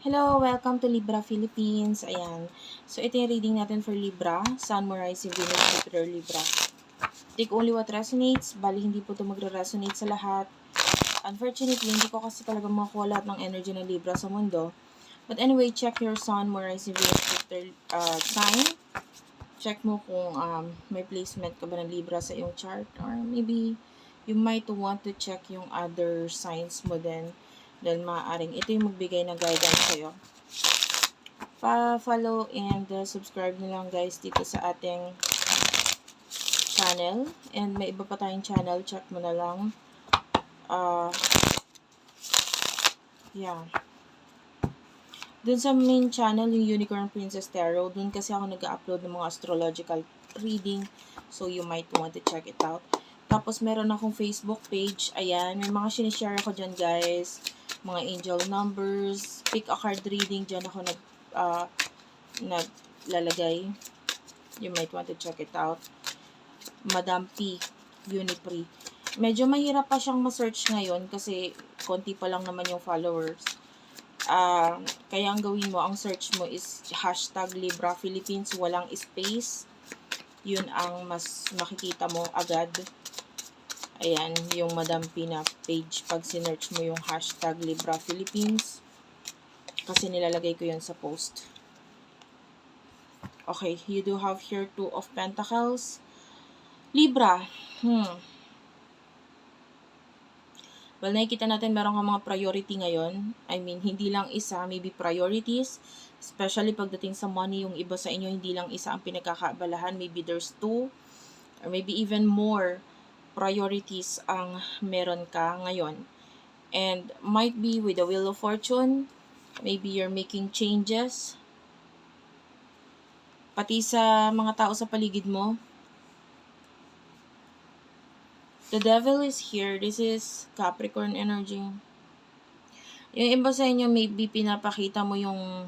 Hello, welcome to Libra Philippines. Ayan. So, ito yung reading natin for Libra. Sun, Moon, Rising, Venus, Jupiter, Libra. Take only what resonates. Bali, hindi po ito magre-resonate sa lahat. Unfortunately, hindi ko kasi talaga makuha lahat ng energy ng Libra sa mundo. But anyway, check your Sun, Moon, Rising, Venus, Jupiter uh, sign. Check mo kung um, may placement ka ba ng Libra sa iyong chart. Or maybe, you might want to check yung other signs mo din dahil maaaring ito yung magbigay ng guidance sa'yo. Pa-follow and uh, subscribe nyo lang guys dito sa ating channel. And may iba pa tayong channel. Check mo na lang. Uh, yeah. Dun sa main channel, yung Unicorn Princess Tarot, dun kasi ako nag-upload ng mga astrological reading. So, you might want to check it out. Tapos, meron akong Facebook page. Ayan, may mga sinishare ako dyan, guys mga angel numbers, pick a card reading, dyan ako nag, uh, naglalagay. You might want to check it out. Madam P, Unipre. Medyo mahirap pa siyang ma-search ngayon kasi konti pa lang naman yung followers. Uh, kaya ang gawin mo, ang search mo is hashtag Libra Philippines, walang space. Yun ang mas makikita mo agad. Ayan, yung Madam Pina page. Pag sinearch mo yung hashtag Libra Philippines. Kasi nilalagay ko yun sa post. Okay, you do have here two of pentacles. Libra. Hmm. Well, nakikita natin meron kang mga priority ngayon. I mean, hindi lang isa, maybe priorities. Especially pagdating sa money, yung iba sa inyo, hindi lang isa ang pinagkakaabalahan. Maybe there's two. Or maybe even more priorities ang meron ka ngayon. And might be with the Wheel of Fortune, maybe you're making changes. Pati sa mga tao sa paligid mo. The devil is here. This is Capricorn energy. Yung iba sa inyo, maybe pinapakita mo yung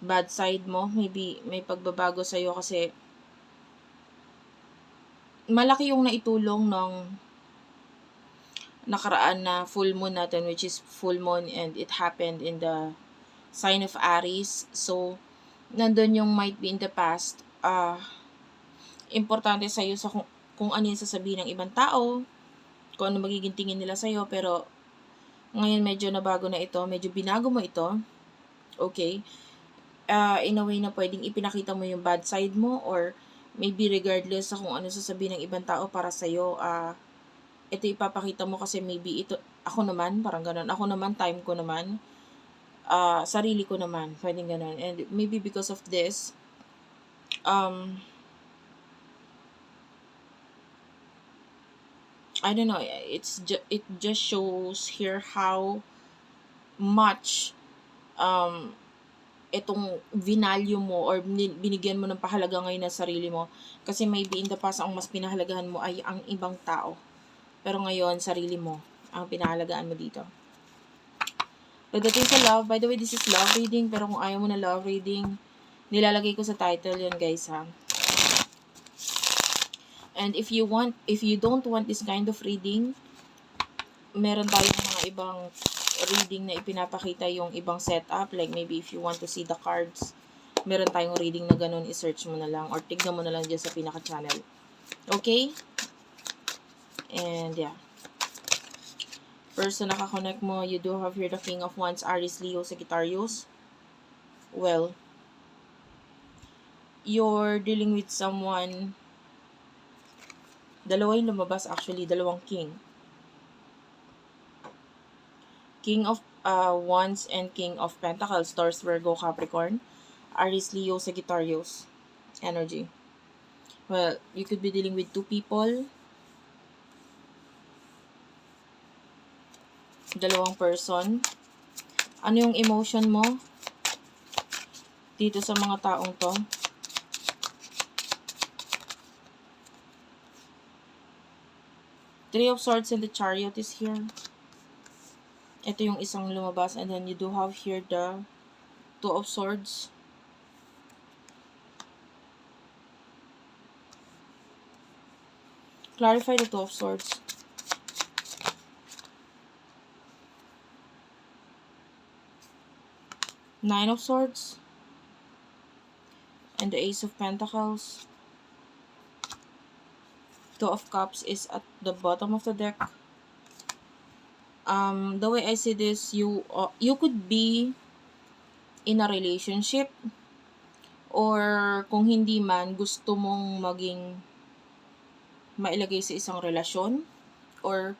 bad side mo. Maybe may pagbabago sa'yo kasi malaki yung naitulong ng nakaraan na full moon natin which is full moon and it happened in the sign of Aries. So, nandun yung might be in the past. Uh, importante sa'yo sa kung, kung ano yung sasabihin ng ibang tao, kung ano magiging tingin nila sa'yo, pero ngayon medyo nabago na ito, medyo binago mo ito, okay, uh, in a way na pwedeng ipinakita mo yung bad side mo or maybe regardless sa kung ano sasabihin ng ibang tao para sa iyo, uh, ito ipapakita mo kasi maybe ito, ako naman, parang ganun, ako naman, time ko naman, uh, sarili ko naman, pwedeng ganun. And maybe because of this, um, I don't know, it's ju- it just shows here how much um itong vinalyo mo or binigyan mo ng pahalaga ngayon na sarili mo. Kasi maybe in the past, ang mas pinahalagahan mo ay ang ibang tao. Pero ngayon, sarili mo ang pinahalagaan mo dito. Pagdating sa love, by the way, this is love reading. Pero kung ayaw mo na love reading, nilalagay ko sa title yan guys ha. And if you want, if you don't want this kind of reading, meron tayong mga ibang reading na ipinapakita yung ibang setup. Like maybe if you want to see the cards, meron tayong reading na ganun, i-search mo na lang or tignan mo na lang dyan sa pinaka-channel. Okay? And yeah. Person nakakonect mo, you do have here the King of Wands, Aries, Leo, Sagittarius. Well, you're dealing with someone dalawa yung lumabas actually, dalawang king. King of uh, Wands and King of Pentacles, Taurus, Virgo, Capricorn, Aries, Leo, Sagittarius energy. Well, you could be dealing with two people. Dalawang person. Ano yung emotion mo dito sa mga taong to? Three of Swords and the Chariot is here. Ito yung isang lumabas. And then you do have here the Two of Swords. Clarify the Two of Swords. Nine of Swords. And the Ace of Pentacles. Two of Cups is at the bottom of the deck. Um, the way I see this, you uh, you could be in a relationship or kung hindi man gusto mong maging mailagay sa isang relasyon or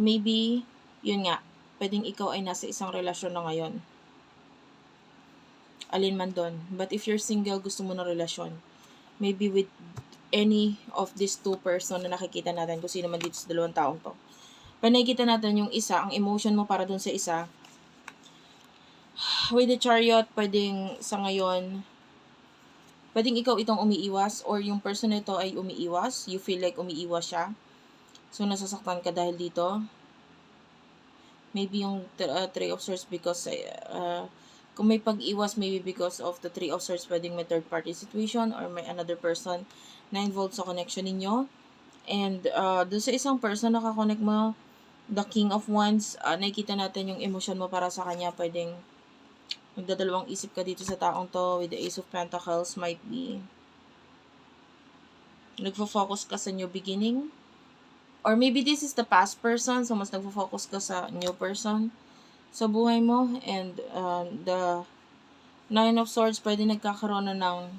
maybe yun nga pwedeng ikaw ay nasa isang relasyon na ngayon. Alin man doon but if you're single gusto mo ng relasyon maybe with any of these two person na nakikita natin kung sino man dito sa dalawang taong to pag nakikita natin yung isa ang emotion mo para dun sa isa with the chariot pwedeng sa ngayon pwedeng ikaw itong umiiwas or yung person nito ay umiiwas. You feel like umiiwas siya. So, nasasaktan ka dahil dito. Maybe yung uh, Three of Swords because uh, kung may pag-iwas, maybe because of the Three of Swords, pwedeng may third party situation or may another person na involved sa connection ninyo. And uh, doon sa isang person nakakonect mo, the King of Wands, uh, nakikita natin yung emotion mo para sa kanya, pwedeng Nagdadalawang isip ka dito sa taong to with the Ace of Pentacles might be nagfo-focus ka sa new beginning. Or maybe this is the past person, so mas nagfo-focus ka sa new person sa buhay mo. And uh, the Nine of Swords, pwede nagkakaroon na ng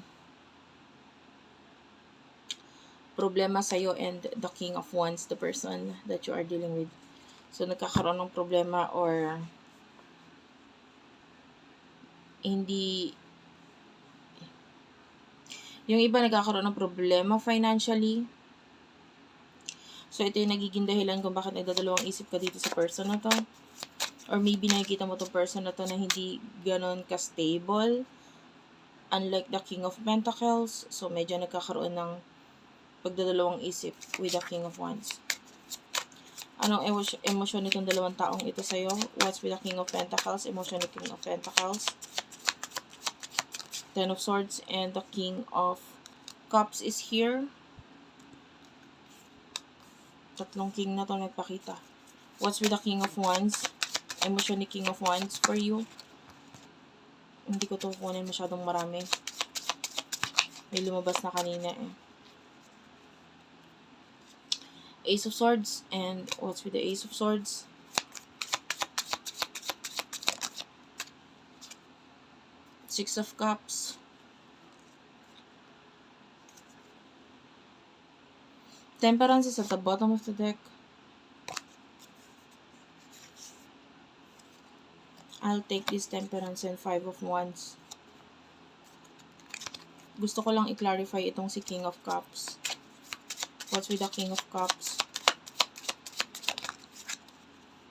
problema sa'yo and the King of Wands, the person that you are dealing with. So, nagkakaroon ng problema or hindi yung iba nagkakaroon ng problema financially. So, ito yung nagiging dahilan kung bakit nagdadalawang isip ka dito sa person na to. Or maybe nakikita mo tong person na to na hindi ganon ka-stable. Unlike the King of Pentacles. So, medyo nagkakaroon ng pagdadalawang isip with the King of Wands. Anong emosyon nitong dalawang taong ito sa'yo? What's with the King of Pentacles? Emotion ni King of Pentacles. Ten of Swords and the King of Cups is here. Tatlong King na to nagpakita. What's with the King of Wands? Emotion ni King of Wands for you. Hindi ko to kunin masyadong marami. May lumabas na kanina eh. Ace of Swords and what's with the Ace of Swords? Six of Cups. Temperance is at the bottom of the deck. I'll take this Temperance and Five of Wands. Gusto ko lang i-clarify itong si King of Cups. What's with the King of Cups?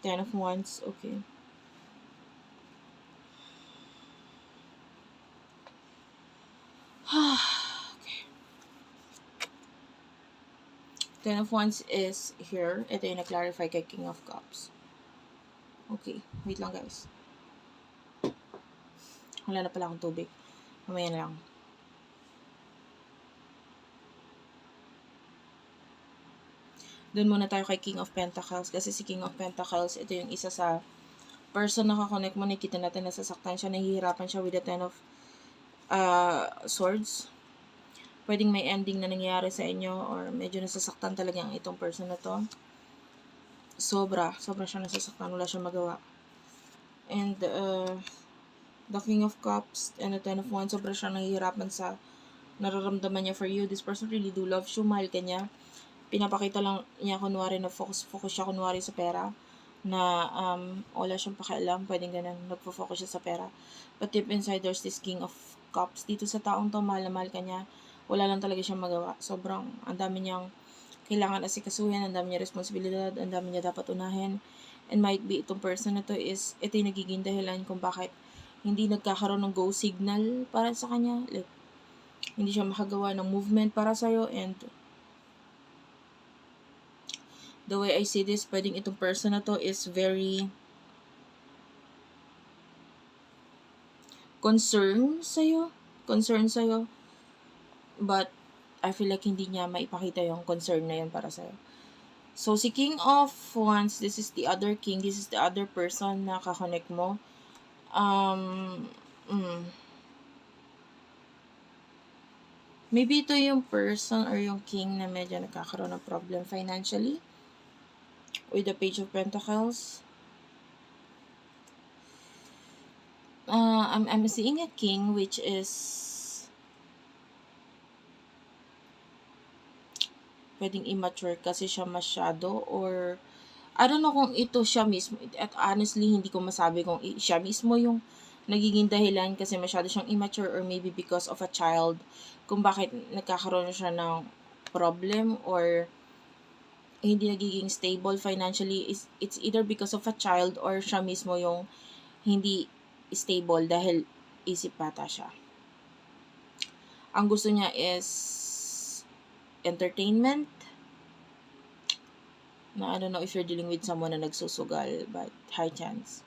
Ten of Wands. Okay. okay. Ten of Wands is here. Ito yung na-clarify kay King of Cups. Okay. Wait lang guys. Wala na pala akong tubig. Mamaya na lang. Doon muna tayo kay King of Pentacles. Kasi si King of Pentacles, ito yung isa sa person na kakonect mo. Nakita natin nasasaktan siya. Nahihirapan siya with the Ten of uh, Swords. Pwedeng may ending na nangyari sa inyo or medyo nasasaktan talaga ang itong person na to. Sobra. Sobra siya nasasaktan. Wala siya magawa. And uh, the King of Cups and the Ten of Wands, sobra siya nahihirapan sa nararamdaman niya for you. This person really do love you. Mahal ka niya pinapakita lang niya kunwari na focus focus siya kunwari sa pera na um, wala siyang pakialam, pwedeng ganun, nagpo-focus siya sa pera. But deep inside, there's this king of cups. Dito sa taong to, mahal na mahal ka niya, wala lang talaga siyang magawa. Sobrang, ang dami niyang kailangan asikasuhin, ang dami niya responsibilidad, ang dami niya dapat unahin. And might be itong person na to is, ito yung nagiging dahilan kung bakit hindi nagkakaroon ng go signal para sa kanya. Like, hindi siya makagawa ng movement para sa'yo and the way I see this, pwedeng itong person na to is very concerned sa'yo. Concerned sa'yo. But, I feel like hindi niya maipakita yung concern na yun para sa'yo. So, si King of Wands, this is the other king. This is the other person na kakonect mo. Um, mm. Maybe ito yung person or yung king na medyo nagkakaroon ng problem financially. With the Page of Pentacles. Uh, I'm, I'm seeing a king which is pwedeng immature kasi siya masyado or I don't know kung ito siya mismo at honestly hindi ko masabi kung siya mismo yung nagiging dahilan kasi masyado siyang immature or maybe because of a child kung bakit nagkakaroon siya ng problem or hindi nagiging stable financially is it's either because of a child or siya mismo yung hindi stable dahil isip bata siya. Ang gusto niya is entertainment. Na I don't know if you're dealing with someone na nagsusugal but high chance.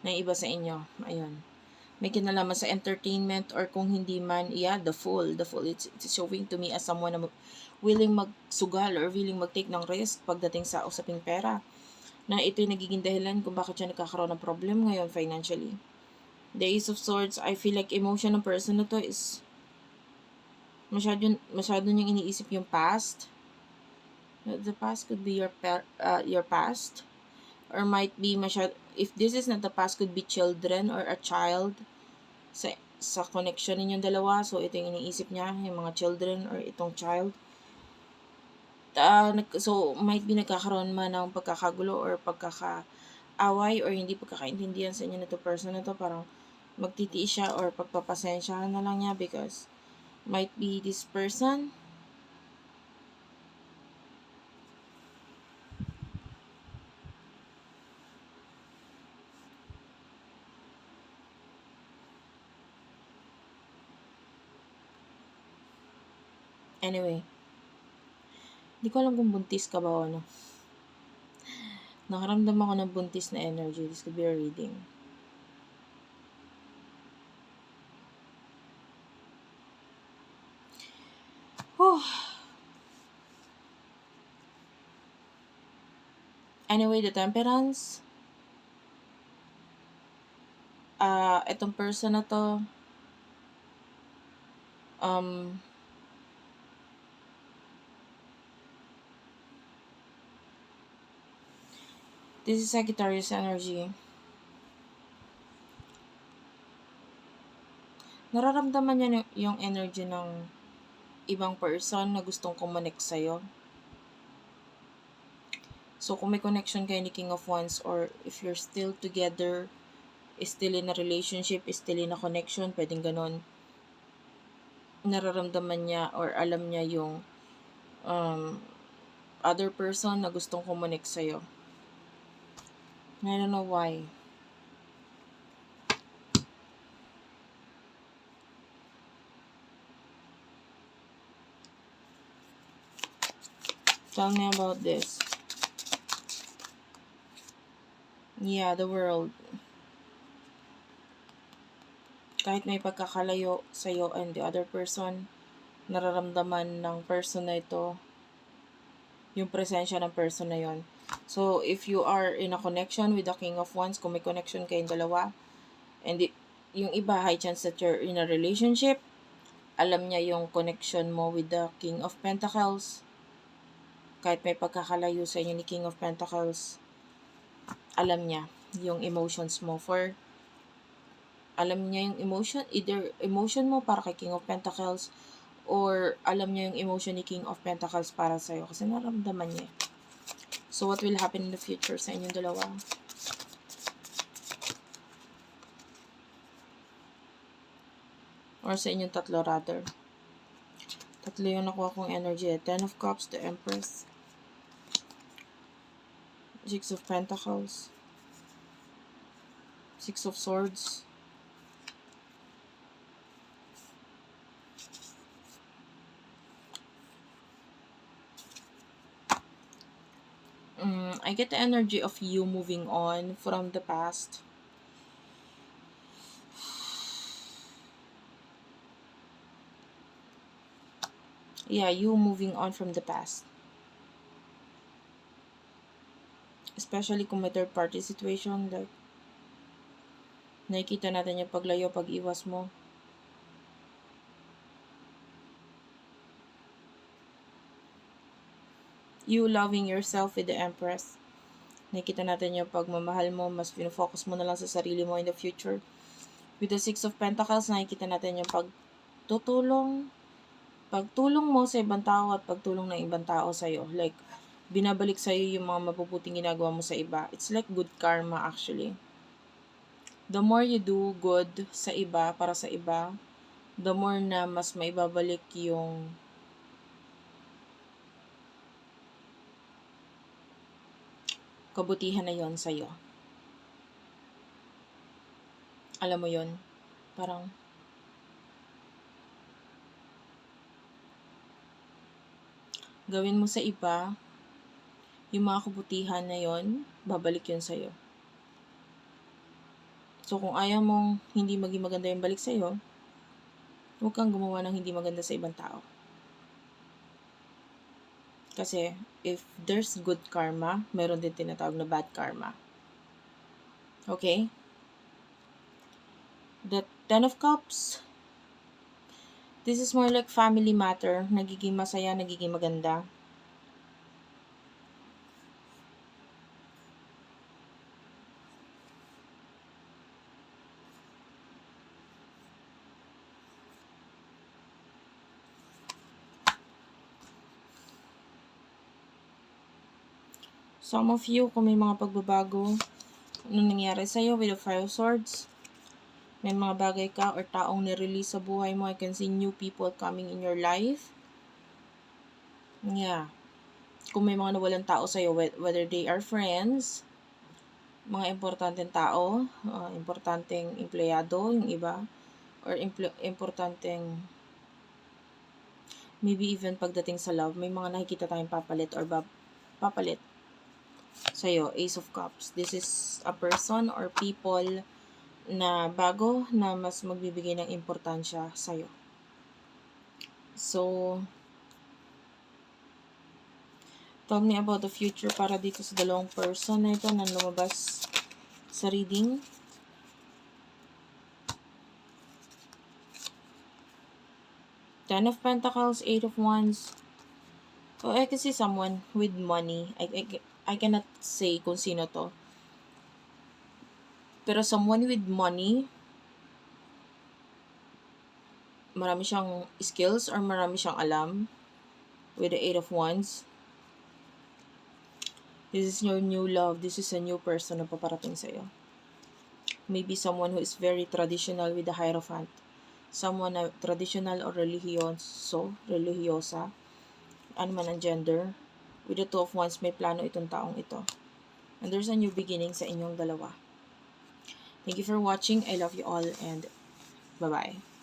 Na iba sa inyo. Ayun. May kinalaman sa entertainment or kung hindi man, yeah, the fool. The fool. It's, it's showing to me as someone na willing magsugal or willing mag-take ng risk pagdating sa usaping pera. Na ito yung nagiging dahilan kung bakit siya nagkakaroon ng problem ngayon financially. The Ace of Swords, I feel like emotion ng person na to is masyado, masyado niyang iniisip yung past. The past could be your per, uh, your past or might be masyado if this is not the past could be children or a child sa sa connection ninyong dalawa. So ito yung iniisip niya yung mga children or itong child. Uh, so might be nagkakaroon man ng pagkakagulo or pagkakaaway or hindi pagkakaintindihan sa inyo na to person na to. Parang magtitiis siya or pagpapasensyahan na lang niya because might be this person Anyway, hindi ko alam kung buntis ka ba o ano. Nakaramdam ako ng buntis na energy. This could be a reading. Whew. Anyway, the temperance. Ah, uh, itong person na to, um, this is Sagittarius energy. Nararamdaman niya yung energy ng ibang person na gustong kumonek sa'yo. So, kung may connection kayo ni King of Wands or if you're still together, still in a relationship, still in a connection, pwedeng ganun. Nararamdaman niya or alam niya yung um, other person na gustong kumonek sa'yo. I don't know why. Tell me about this. Yeah, the world. Kahit may pagkakalayo sa'yo and the other person, nararamdaman ng person na ito yung presensya ng person na yon. So, if you are in a connection with the King of Wands, kung may connection kayong dalawa, and it, yung iba, high chance that you're in a relationship, alam niya yung connection mo with the King of Pentacles, kahit may pagkakalayo sa inyo ni King of Pentacles, alam niya yung emotions mo for alam niya yung emotion, either emotion mo para kay King of Pentacles or alam niya yung emotion ni King of Pentacles para sa'yo kasi naramdaman niya. So, what will happen in the future sa inyong dalawa? Or sa inyong tatlo rather. Tatlo yung nakuha kong energy. Ten of Cups, the Empress. Six of Pentacles, Six of Swords, mm, I get the energy of you moving on from the past. Yeah, you moving on from the past. especially kung may third party situation like Nakikita natin yung paglayo, pag-iwas mo. You loving yourself with the Empress. Nakikita natin yung pagmamahal mo, mas pinofocus mo na lang sa sarili mo in the future. With the Six of Pentacles, nakikita natin yung pagtutulong, pagtulong mo sa ibang tao at pagtulong ng ibang tao sa'yo. Like, binabalik sa'yo yung mga mapuputing ginagawa mo sa iba. It's like good karma actually. The more you do good sa iba, para sa iba, the more na mas maibabalik yung kabutihan na yon sa'yo. Alam mo yon Parang, gawin mo sa iba, yung mga kabutihan na yon babalik yun sa'yo. So, kung ayaw mong hindi maging maganda yung balik sa'yo, huwag kang gumawa ng hindi maganda sa ibang tao. Kasi, if there's good karma, meron din tinatawag na bad karma. Okay? The Ten of Cups. This is more like family matter. Nagiging masaya, nagiging maganda. Some of you, kung may mga pagbabago, ano nangyari sa'yo with the Five of Swords, may mga bagay ka or taong nirelease sa buhay mo, I can see new people coming in your life. Yeah. Kung may mga nawalang tao sa'yo, whe- whether they are friends, mga importanteng tao, uh, importanteng empleyado, yung iba, or importanteng maybe even pagdating sa love, may mga nakikita tayong papalit or bab- papalit sa'yo, Ace of Cups. This is a person or people na bago na mas magbibigay ng importansya sa'yo. So, tell me about the future para dito sa dalawang person na ito na lumabas sa reading. Ten of Pentacles, Eight of Wands. Oh, I can see someone with money. I, I, I cannot say kung sino to. Pero someone with money, marami siyang skills or marami siyang alam with the Eight of Wands. This is your new love. This is a new person na paparating sa'yo. Maybe someone who is very traditional with the Hierophant. Someone na traditional or religyoso, religyosa. Ano man ang gender. With the Two of Wands, may plano itong taong ito. And there's a new beginning sa inyong dalawa. Thank you for watching. I love you all and bye-bye.